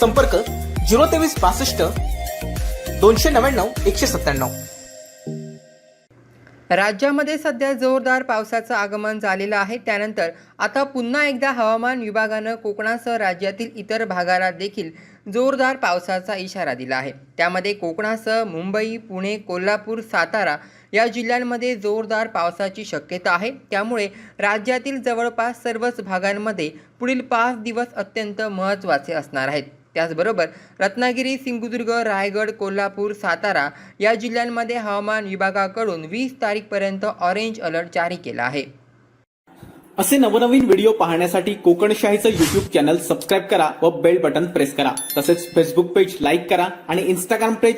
संपर्क झिरो तेवीस बासष्ट दोनशे नव्याण्णव एकशे सत्त्याण्णव. राज्यामध्ये सध्या जोरदार पावसाचं आगमन झालेलं आहे. त्यानंतर आता पुन्हा एकदा हवामान विभागानं कोकणासह राज्यातील इतर भागाला देखील जोरदार पावसाचा इशारा दिला आहे. त्यामध्ये कोकणासह मुंबई पुणे कोल्हापूर सातारा या जिल्ह्यांमध्ये जोरदार पावसाची शक्यता आहे. त्यामुळे राज्यातील जवळपास सर्वच भागांमध्ये पुढील पाच दिवस अत्यंत महत्त्वाचे असणार आहेत. त्याचबरोबर रत्नागिरी सिंधुदुर्ग रायगड कोल्हापूर सातारा या जिल्ह्यांमध्ये हवामान विभागाकडून वीस तारीखपर्यंत ऑरेंज अलर्ट जारी केला आहे. असे नवनवीन व्हिडिओ पाहण्यासाठी कोकणशाहीचं युट्यूब चॅनल सबस्क्राईब करा व बेल बटन प्रेस करा. तसेच फेसबुक पेज लाईक करा आणि इंस्टाग्राम पेज